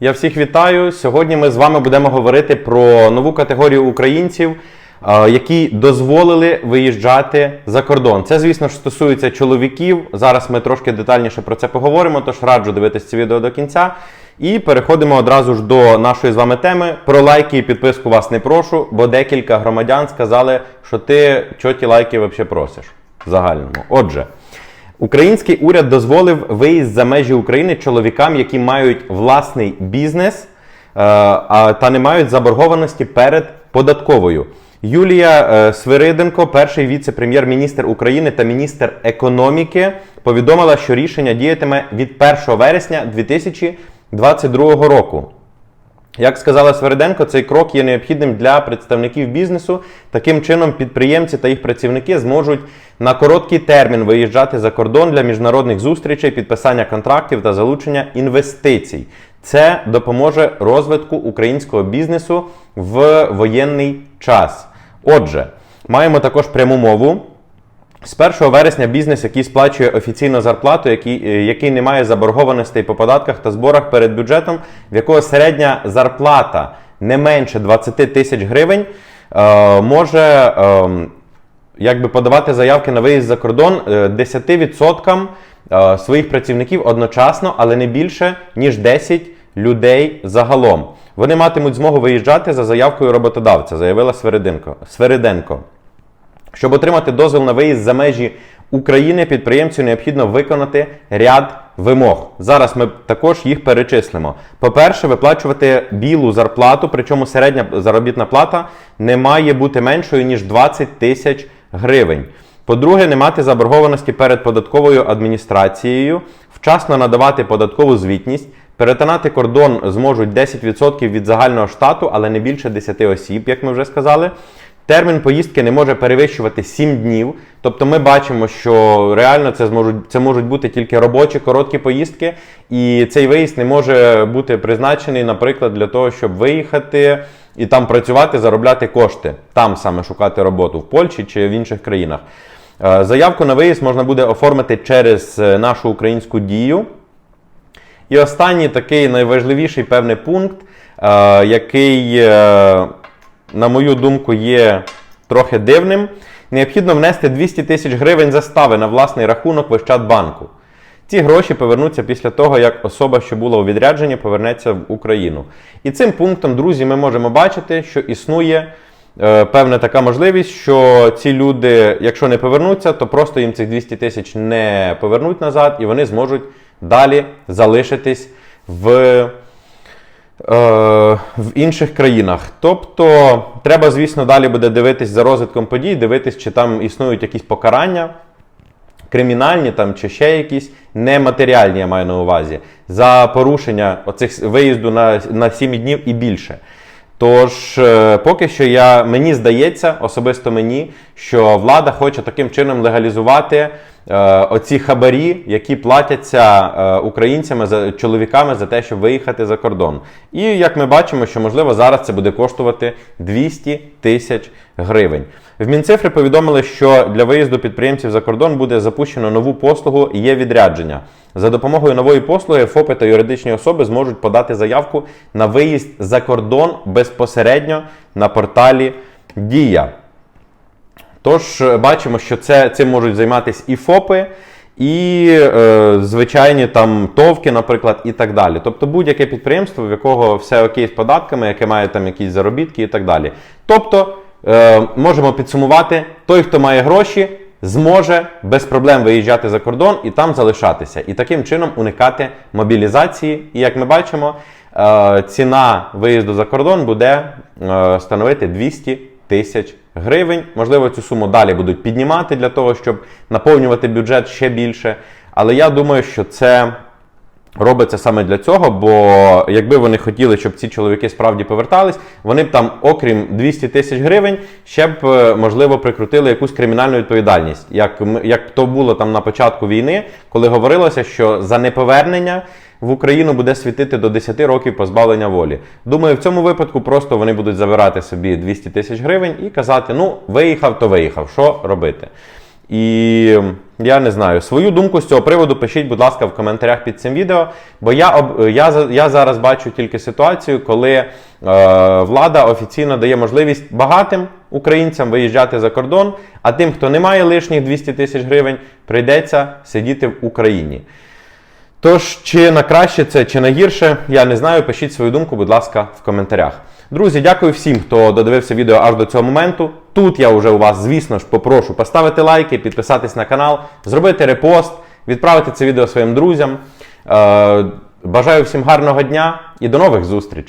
Я всіх вітаю. Сьогодні ми з вами будемо говорити про нову категорію українців, які дозволили виїжджати за кордон. Це, звісно ж, стосується чоловіків. Зараз ми трошки детальніше про це поговоримо, тож раджу дивитися це відео до кінця. І переходимо одразу ж до нашої з вами теми. Про лайки і підписку вас не прошу, бо декілька громадян сказали, що ти чого ті лайки взагалі просиш загальному. Отже. Український уряд дозволив виїзд за межі України чоловікам, які мають власний бізнес е, та не мають заборгованості перед податковою. Юлія е, Свириденко, перший віце-прем'єр-міністр України та міністр економіки, повідомила, що рішення діятиме від 1 вересня 2022 року. Як сказала Свериденко, цей крок є необхідним для представників бізнесу. Таким чином, підприємці та їх працівники зможуть на короткий термін виїжджати за кордон для міжнародних зустрічей, підписання контрактів та залучення інвестицій. Це допоможе розвитку українського бізнесу в воєнний час. Отже, маємо також пряму мову. З 1 вересня бізнес, який сплачує офіційну зарплату, який, е, який не має заборгованостей по податках та зборах перед бюджетом, в якого середня зарплата не менше 20 тисяч гривень, е, може е, якби подавати заявки на виїзд за кордон е, 10% е, своїх працівників одночасно, але не більше ніж 10 людей загалом. Вони матимуть змогу виїжджати за заявкою роботодавця, заявила Свериденко. Щоб отримати дозвіл на виїзд за межі України, підприємцю необхідно виконати ряд вимог. Зараз ми також їх перечислимо. По-перше, виплачувати білу зарплату, причому середня заробітна плата не має бути меншою ніж 20 тисяч гривень. По-друге, не мати заборгованості перед податковою адміністрацією, вчасно надавати податкову звітність. Перетинати кордон зможуть 10% від загального штату, але не більше 10 осіб, як ми вже сказали. Термін поїздки не може перевищувати 7 днів. Тобто ми бачимо, що реально це зможуть це можуть бути тільки робочі короткі поїздки, і цей виїзд не може бути призначений, наприклад, для того, щоб виїхати і там працювати, заробляти кошти, там саме шукати роботу в Польщі чи в інших країнах. Е, Заявку на виїзд можна буде оформити через е, нашу українську дію. І останній такий найважливіший певний пункт, е, який, на мою думку, є трохи дивним. Необхідно внести 200 тисяч гривень застави на власний рахунок в Ощадбанку. Ці гроші повернуться після того, як особа, що була у відрядженні, повернеться в Україну. І цим пунктом, друзі, ми можемо бачити, що існує е, певна така можливість, що ці люди, якщо не повернуться, то просто їм цих 200 тисяч не повернуть назад, і вони зможуть далі залишитись в, в інших країнах. Тобто, треба, звісно, далі буде дивитись за розвитком подій, дивитись, чи там існують якісь покарання. Кримінальні там чи ще якісь нематеріальні, я маю на увазі, за порушення оцих виїзду на, на 7 днів і більше. Тож, е, поки що я, мені здається, особисто мені, що влада хоче таким чином легалізувати е, оці хабарі, які платяться е, українцями за чоловіками за те, щоб виїхати за кордон. І як ми бачимо, що можливо зараз це буде коштувати 200 тисяч гривень. В Мінцифри повідомили, що для виїзду підприємців за кордон буде запущено нову послугу є відрядження. За допомогою нової послуги ФОПи та юридичні особи зможуть подати заявку на виїзд за кордон безпосередньо на порталі Дія. Тож е, бачимо, що це, цим можуть займатися і ФОПи, і е, звичайні там товки, наприклад, і так далі. Тобто будь-яке підприємство, в якого все окей з податками, яке має там якісь заробітки і так далі. Тобто е, можемо підсумувати, той, хто має гроші, зможе без проблем виїжджати за кордон і там залишатися, і таким чином уникати мобілізації. І як ми бачимо, е, ціна виїзду за кордон буде е, становити 200 тисяч гривень. Можливо, цю суму далі будуть піднімати для того, щоб наповнювати бюджет ще більше. Але я думаю, що це робиться саме для цього, бо якби вони хотіли, щоб ці чоловіки справді повертались, вони б там, окрім 200 тисяч гривень, ще б е, можливо прикрутили якусь кримінальну відповідальність, як як то було там на початку війни, коли говорилося, що за неповернення. В Україну буде світити до 10 років позбавлення волі. Думаю, в цьому випадку просто вони будуть забирати собі 200 тисяч гривень і казати: ну, виїхав, то виїхав, що робити? І я не знаю. Свою думку з цього приводу пишіть, будь ласка, в коментарях під цим відео. Бо я, я, я зараз бачу тільки ситуацію, коли е, влада офіційно дає можливість багатим українцям виїжджати за кордон, а тим, хто не має лишніх 200 тисяч гривень, прийдеться сидіти в Україні. Тож, чи на краще це, чи на гірше, я не знаю. Пишіть свою думку, будь ласка, в коментарях. Друзі, дякую всім, хто додивився відео аж до цього моменту. Тут я вже у вас, звісно ж, попрошу поставити лайки, підписатись на канал, зробити репост, відправити це відео своїм друзям. Е, бажаю всім гарного дня і до нових зустрічей!